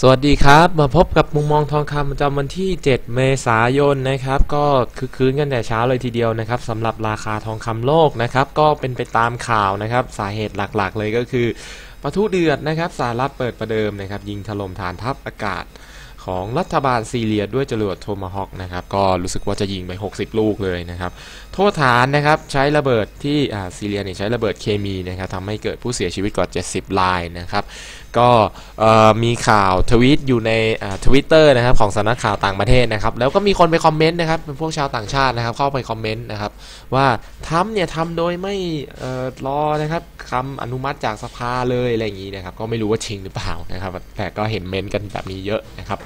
สวัสดีครับ มาพบกับมุมมองทองคำประจำวันที่ 7 เมษายนนะครับ ก็คือคืนกันแต่เช้าเลยทีเดียวนะครับสำหรับราคาทองคำโลกนะครับ ก็เป็นไปตามข่าวนะครับ สาเหตุหลักๆ เลยก็คือปะทุเดือดนะครับสหรัฐเปิดประเดิมนะครับ ยิงถล่มฐานทัพอากาศ ของรัฐบาลซีเรียด้วยจรวดโทมาฮอคนะครับก็รู้สึกว่าจะยิงไป 60 ลูกเลยนะครับโทษฐานนะครับใช้ระเบิดที่อ่าซีเรียเนี่ยใช้ระเบิดเคมีนะครับทำให้เกิดผู้เสียชีวิตกว่า 70รายนะครับก็เอ่อมีข่าวทวีตอยู่ในทวิตเตอร์นะครับของสำนักข่าวต่างประเทศนะครับแล้วก็มีคนไปคอมเมนต์นะครับเป็นพวกชาวต่างชาตินะครับเข้าไปคอมเมนต์นะครับว่าทำเนี่ยทำโดยไม่เอ่อรอนะครับคำอนุมัติจากสภาเลยอะไรอย่างนี้นะครับก็ไม่รู้ว่าจริงหรือเปล่านะครับแต่ก็เห็นเมนต์กันแบบนี้เยอะนะครับ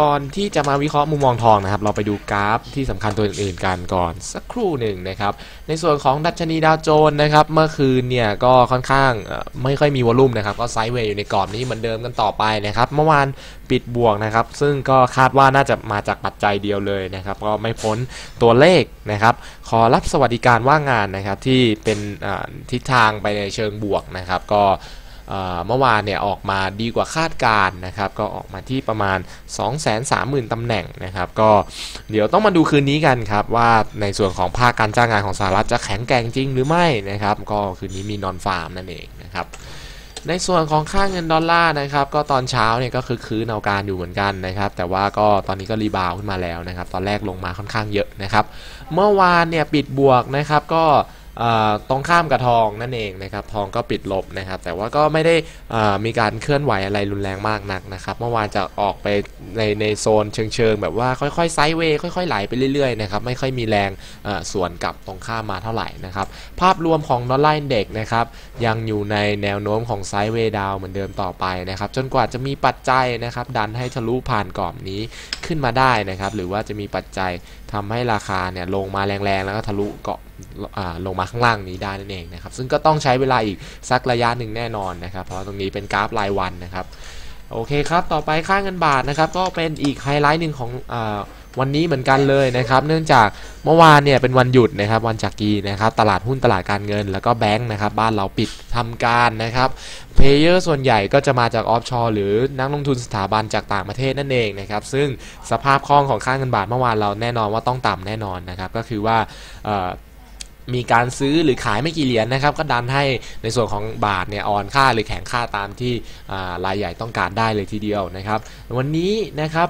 ก่อนที่จะมาวิเคราะห์มุมมองทองนะครับ เราไปดูกราฟที่สำคัญตัวอื่นๆกันก่อนสักครู่หนึ่งนะครับ ในส่วนของดัชนีดาวโจนส์นะครับ เมื่อคืนเนี่ยก็ค่อนข้างไม่ค่อยมีวอลุ่มนะครับ ก็ไซด์เวย์อยู่ในกรอบนี้เหมือนเดิมกันต่อไปนะครับ เมื่อวานปิดบวกนะครับ ซึ่งก็คาดว่าน่าจะมาจากปัจจัยเดียวเลยนะครับ ก็ไม่พ้นตัวเลขนะครับ ขอรับสวัสดิการว่างงานนะครับที่เป็นทิศทางไปในเชิงบวกนะครับ ก็ เมื่อวานเนี่ยออกมาดีกว่าคาดการณ์นะครับ ก็ออกมาที่ประมาณ 230,000 ตำแหน่งนะครับ ก็เดี๋ยวต้องมาดูคืนนี้กันครับว่าในส่วนของภาคการจ้างงานของสหรัฐจะแข็งแกร่งจริงหรือไม่นะครับ ก็คืนนี้มีนอนฟาร์มนั่นเองนะครับในส่วนของค่าเงินดอลลาร์นะครับก็ตอนเช้าเนี่ยก็คือคืนเอาการอยู่เหมือนกันนะครับแต่ว่าก็ตอนนี้ก็รีบาวขึ้นมาแล้วนะครับตอนแรกลงมาค่อนข้างเยอะนะครับเมื่อวานเนี่ยปิดบวกนะครับก็ ตรงข้ามกับทองนั่นเองนะครับทองก็ปิดลบนะครับ แต่ว่าก็ไม่ได้มีการเคลื่อนไหวอะไรรุนแรงมากนักนะครับเมื่อวานจะออกไปในในโซนเชิงๆแบบว่าค่อยๆไซด์เวย์ค่อยๆไหลไปเรื่อยๆนะครับไม่ค่อยมีแรงส่วนกลับตรงข้ามมาเท่าไหร่นะครับภาพรวมของดอลลาร์อินเด็กนะครับยังอยู่ในแนวโน้มของไซด์เวย์ดาวเหมือนเดิมต่อไปนะครับจนกว่าจะมีปัจจัยนะครับดันให้ทะลุผ่านกรอบนี้ขึ้นมาได้นะครับหรือว่าจะมีปัจจัยทำให้ราคาเนี่ยลงมาแรงๆแล้วก็ทะลุเกาะลงมาข้างล่างนี้ได้นั่นเองนะครับ ซึ่งก็ต้องใช้เวลาอีกสักระยะหนึ่งแน่นอนนะครับ เพราะตรงนี้เป็นกราฟรายวันนะครับโอเคครับ ต่อไปค่าเงินบาทนะครับ ก็เป็นอีกไฮไลท์หนึ่งของอวันนี้เหมือนกันเลยนะครับ เนื่องจากเมื่อวานเนี่ยเป็นวันหยุดนะครับ วันจักรีนะครับ ตลาดหุ้นตลาดการเงิน แล้วก็แบงค์นะครับ บ้านเราปิดทำการนะครับ เพลเยอร์ส่วนใหญ่ก็จะมาจากออฟชอร์หรือนักลงทุนสถาบันจากต่างประเทศนั่นเองนะครับ ซึ่งสภาพคล่องของค่าเงินบาทเมื่อวานเราแน่นอนว่าต้องต่ำแน่นอนนะครับ ก็คือว่า มีการซื้อหรือขายไม่กี่เหรียญนะครับ ก็ดันให้ในส่วนของบาทเนี่ยอ่อนค่าหรือแข็งค่าตามที่รายใหญ่ต้องการได้เลยทีเดียวนะครับ วันนี้นะครับ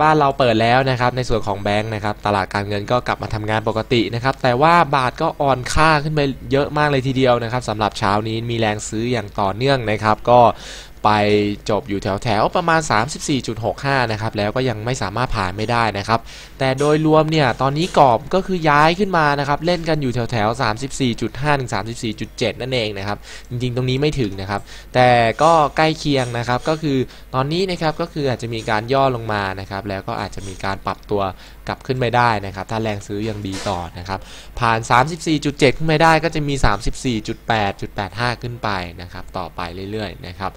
บ้านเราเปิดแล้วนะครับในส่วนของแบงค์นะครับตลาดการเงินก็กลับมาทำงานปกตินะครับแต่ว่าบาทก็อ่อนค่าขึ้นไปเยอะมากเลยทีเดียวนะครับสำหรับเช้านี้มีแรงซื้ออย่างต่อเนื่องนะครับ ก็ ไปจบอยู่แถวแถวๆประมาณ 34.65 นะครับ แล้วก็ยังไม่สามารถผ่านไม่ได้นะครับ แต่โดยรวมเนี่ย ตอนนี้กรอบก็คือย้ายขึ้นมานะครับ เล่นกันอยู่แถวแถว34.5 ถึง 34.7 นั่นเองนะครับ จริงๆ ตรงนี้ไม่ถึงนะครับ แต่ก็ใกล้เคียงนะครับ ก็คือตอนนี้นะครับ ก็คืออาจจะมีการย่อลงมานะครับ แล้วก็อาจจะมีการปรับตัวกลับขึ้นไปได้นะครับ ถ้าแรงซื้อยังดีต่อนะครับ ผ่าน 34.7 ขึ้นไปได้ก็จะมี 34.8.85 ขึ้นไปนะครับ ต่อไปเรื่อยๆนะครับ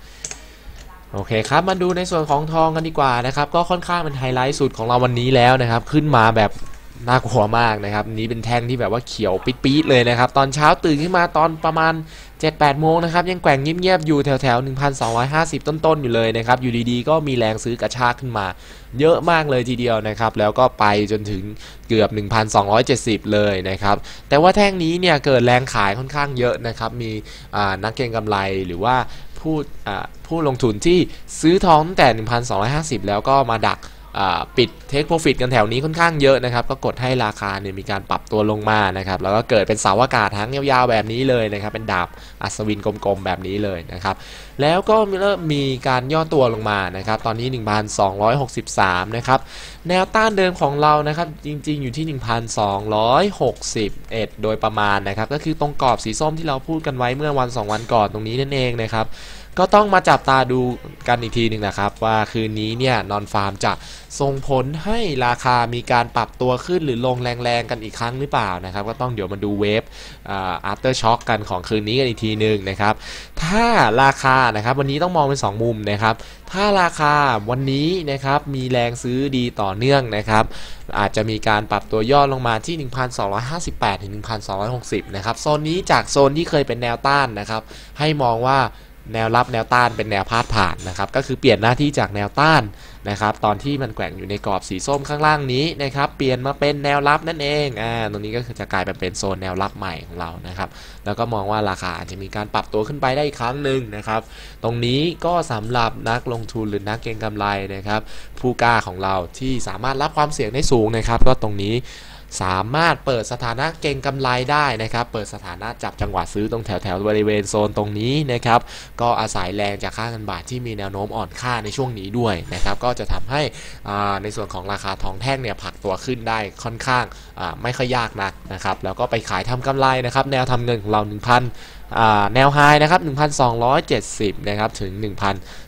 โอเคครับ มาดูในส่วนของทองกันดีกว่านะครับ ก็ค่อนข้างเป็นไฮไลท์สุดของเราวันนี้แล้วนะครับ ขึ้นมาแบบน่ากลัวมากนะครับ นี้เป็นแท่งที่แบบว่าเขียวปิดๆเลยนะครับ ตอนเช้าตื่นขึ้นมาตอนประมาณ 7-8 โมงนะครับ ยังแกว่งเงียบๆอยู่แถวๆ 1,250 ต้นๆ อยู่เลยนะครับ อยู่ดีๆ ก็มีแรงซื้อกระชากขึ้นมา เยอะมากเลยทีเดียวนะครับ แล้วก็ไปจนถึงเกือบ 1,270 เลยนะครับ แต่ว่าแท่งนี้เนี่ยเกิดแรงขายค่อนข้างเยอะนะครับ มีนักเก็งกำไรหรือว่า ผู้อ่าผู้ลงทุนที่ซื้อทองตั้งแต่ 1,250 แล้วก็มาดัก ปิดเทคโปรฟิตกันแถวนี้ค่อนข้างเยอะนะครับ ก็กดให้ราคาเนี่ยมีการปรับตัวลงมานะครับ แล้วก็เกิดเป็นเสาอากาศทั้งยาวๆแบบนี้เลยนะครับ เป็นดาบอัศวินกลมๆแบบนี้เลยนะครับ แล้วก็เริ่มมีการย่อตัวลงมานะครับ ตอนนี้ 1,263 นะครับ แนวต้านเดิมของเรานะครับ จริงๆอยู่ที่ 1,261 โดยประมาณนะครับ ก็คือตรงกรอบสีส้มที่เราพูดกันไว้เมื่อวัน 2 วันก่อนตรงนี้นั่นเองนะครับก็ต้องมาจับตาดูกันอีกทีหนึ่งนะครับ ว่าคืนนี้เนี่ยนอนฟาร์มจะส่งผลให้ราคามีการปรับตัวขึ้นหรือลงแรงๆกันอีกครั้งหรือเปล่านะครับ ก็ต้องเดี๋ยวมาดูเวฟอ่า after shock กันของคืนนี้กันอีกทีหนึ่งนะครับ ถ้าราคานะครับวันนี้ต้องมองเป็น 2 มุมนะครับ ถ้าราคาวันนี้นะครับมีแรงซื้อดีต่อเนื่องนะครับ อาจจะมีการปรับตัวย่อลงมาที่ 1,258ถึง1,260 นะครับโซนนี้จากโซนที่เคยเป็นแนวต้านนะครับ ให้มองว่า แนวรับแนวต้านเป็นแนวพาดผ่านนะครับ ก็คือเปลี่ยนหน้าที่จากแนวต้านนะครับ ตอนที่มันแกว่งอยู่ในกรอบสีส้มข้างล่างนี้นะครับ เปลี่ยนมาเป็นแนวรับนั่นเอง อ่า ตรงนี้ก็คือจะกลายเป็นเป็นโซนแนวรับใหม่ของเรานะครับ แล้วก็มองว่าราคาอาจจะมีการปรับตัวขึ้นไปได้อีกครั้งหนึ่งนะครับ ตรงนี้ก็สำหรับนักลงทุนหรือนักเก็งกำไรนะครับ ผู้กล้าของเราที่สามารถรับความเสี่ยงได้สูงนะครับ ก็ตรงนี้ สามารถเปิดสถานะเก่งกำไรได้นะครับ เปิดสถานะจับจังหวะซื้อตรงแถวแถวบริเวณโซนตรงนี้นะครับ ก็อาศัยแรงจากค่าเงินบาทที่มีแนวโน้มอ่อนค่าในช่วงนี้ด้วยนะครับ ก็จะทำให้ในส่วนของราคาทองแท่งเนี่ยผักตัวขึ้นได้ค่อนข้างไม่ค่อยยากนักนะครับ แล้วก็ไปขายทำกำไรนะครับ แนวทำเงินของเรา 1,000แนวไฮนะครับ 1,270 นะครับ ถึง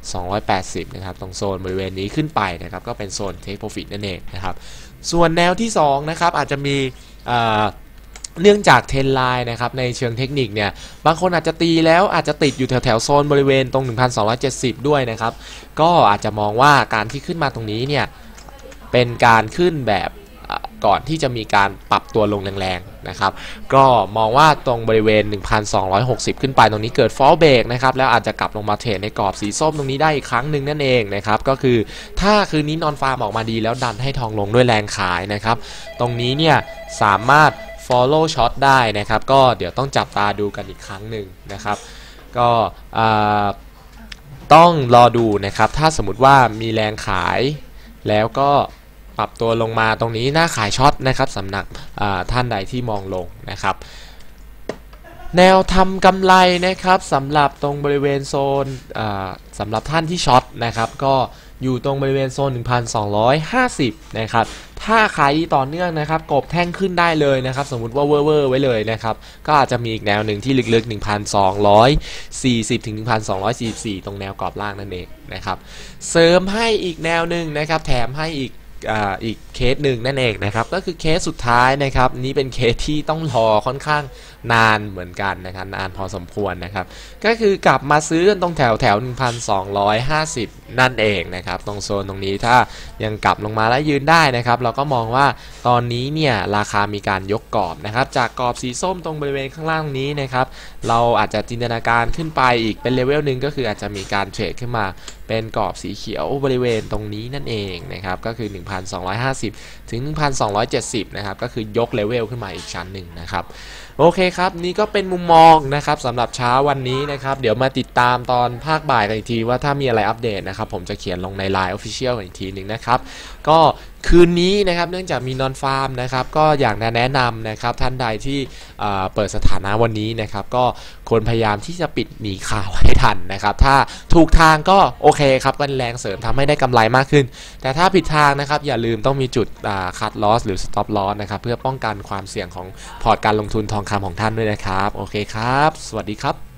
1,280 นะครับ ตรงโซนบริเวณนี้ขึ้นไปนะครับ ก็เป็นโซน take profit นั่นเองนะครับ ส่วนแนวที่2นะครับอาจจะมีเนื่องจากเทนไลน์นะครับในเชิงเทคนิคเนี่ยบางคนอาจจะตีแล้วอาจจะติดอยู่แถวแถวโซนบริเวณตรง 1,270 ด้วยนะครับ ก็อาจจะมองว่าการที่ขึ้นมาตรงนี้เนี่ยเป็นการขึ้นแบบ ก่อนที่จะมีการปรับตัวลงแรงๆนะครับก็มองว่าตรงบริเวณ 1,260 ขึ้นไปตรงนี้เกิดฟอลเบรกนะครับแล้วอาจจะกลับลงมาเทรดในกรอบสีส้มตรงนี้ได้อีกครั้งหนึ่งนั่นเองนะครับก็คือถ้าคืนนี้นอนฟาร์มออกมาดีแล้วดันให้ทองลงด้วยแรงขายนะครับตรงนี้เนี่ยสามารถ follow shot ได้นะครับก็เดี๋ยวต้องจับตาดูกันอีกครั้งหนึ่งนะครับก็ต้องรอดูนะครับถ้าสมมติว่ามีแรงขายแล้วก็ ปรับตัวลงมาตรงนี้หน้าขายช็อตนะครับสำหรับท่านใดที่มองลงนะครับ แนวทำกำไรนะครับสำหรับตรงบริเวณโซนสำหรับท่านที่ช็อตนะครับ ก็อยู่ตรงบริเวณโซน 1,250 นะครับ ถ้าขายดีต่อเนื่องนะครับ กบแท่งขึ้นได้เลยนะครับ สมมุติว่าเวอร์เวอร์ไว้เลยนะครับ ก็อาจจะมีอีกแนวหนึ่งที่ลึกๆ 1,240 ถึง 1,244 ตรงแนวกรอบล่างนั่นเองนะครับ เสริมให้อีกแนวหนึ่งนะครับ แถมให้อีก อีกเคสหนึ่งนั่นเองนะครับ ก็คือเคสสุดท้ายนะครับ นี้เป็นเคสที่ต้องรอค่อนข้าง นานเหมือนกันนะครับนานพอสมควรนะครับ ก็คือกลับมาซื้อกันตรงแถวแถว 1,250 นั่นเองนะครับ ตรงโซนตรงนี้ถ้ายังกลับลงมาแล้วยืนได้นะครับ เราก็มองว่าตอนนี้เนี่ยราคามีการยกกรอบนะครับ จากกรอบสีส้มตรงบริเวณข้างล่างนี้นะครับ เราอาจจะจินตนาการขึ้นไปอีกเป็นเลเวลหนึ่งก็คืออาจจะมีการเทรดขึ้นมาเป็นกรอบสีเขียวบริเวณตรงนี้นั่นเองนะครับ ก็คือ 1,250 ถึง 1,270 นะครับ ก็คือยกเลเวลขึ้นมาอีกชั้นหนึ่งนะครับ โอเคครับ นี่ก็เป็นมุมมองนะครับสำหรับเช้าวันนี้นะครับ เดี๋ยวมาติดตามตอนภาคบ่ายกันอีกทีว่าถ้ามีอะไรอัปเดตนะครับ ผมจะเขียนลงใน Line Official อีกทีหนึ่งนะครับ ก็ คืนนี้นะครับเนื่องจากมีนอนฟาร์มนะครับก็อยากแนะนำนะครับท่านใดที่เปิดสถานะวันนี้นะครับก็ควรพยายามที่จะปิดหนีข่าวให้ทันนะครับ ถ้าถูกทางก็โอเคครับกันแรงเสริมทำให้ได้กำไรมากขึ้น แต่ถ้าผิดทางนะครับอย่าลืมต้องมีจุดคัดลอสหรือสต็อปลอสนะครับเพื่อป้องกันความเสี่ยงของพอร์ตการลงทุนทองคำของท่านด้วยนะครับ โอเคครับ สวัสดีครับ